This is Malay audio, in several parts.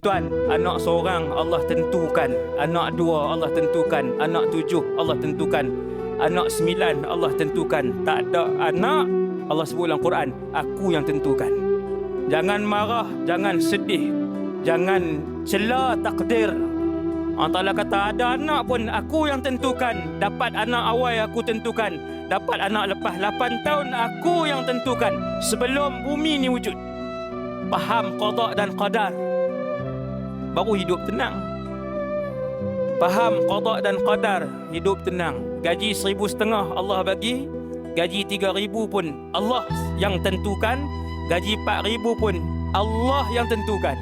Tuan, anak seorang Allah tentukan, anak dua Allah tentukan, anak tujuh Allah tentukan, anak sembilan Allah tentukan. Tak ada anak, Allah sebut dalam Quran, aku yang tentukan. Jangan marah, jangan sedih, jangan cela takdir. Allah kata ada anak pun aku yang tentukan. Dapat anak awal aku tentukan. Dapat anak lepas 8 tahun aku yang tentukan. Sebelum bumi ni wujud. Faham qada dan qadar baru hidup tenang. Faham qada dan qadar, hidup tenang. Gaji seribu setengah Allah bagi, gaji tiga ribu pun Allah yang tentukan, gaji empat ribu pun Allah yang tentukan.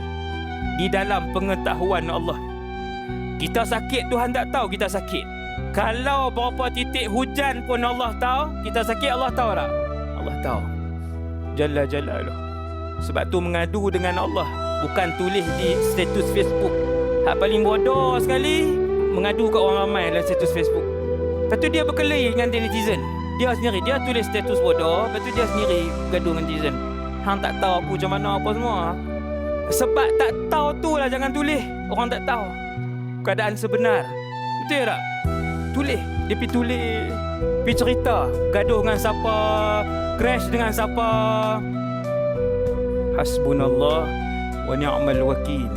Di dalam pengetahuan Allah. Kita sakit Tuhan tak tahu kita sakit. Kalau berapa titik hujan pun Allah tahu, kita sakit Allah tahu tak? Allah tahu. Jalla jalaluh. Sebab tu mengadu dengan Allah bukan tulis di status Facebook. Hak paling bodoh sekali mengadu kat orang ramai dalam status Facebook. Lepas tu dia berkelahi dengan netizen. Dia sendiri dia tulis status bodoh, lepas tu dia sendiri gaduh dengan netizen. Hang tak tahu aku macam mana apa semua. Sebab tak tahu tu lah jangan tulis. Orang tak tahu keadaan sebenar. Betul tak? Tulis. Dia pergi tulis. Pergi cerita. Gaduh dengan siapa. Crash dengan siapa. Hasbunallah ونعم الوكيل.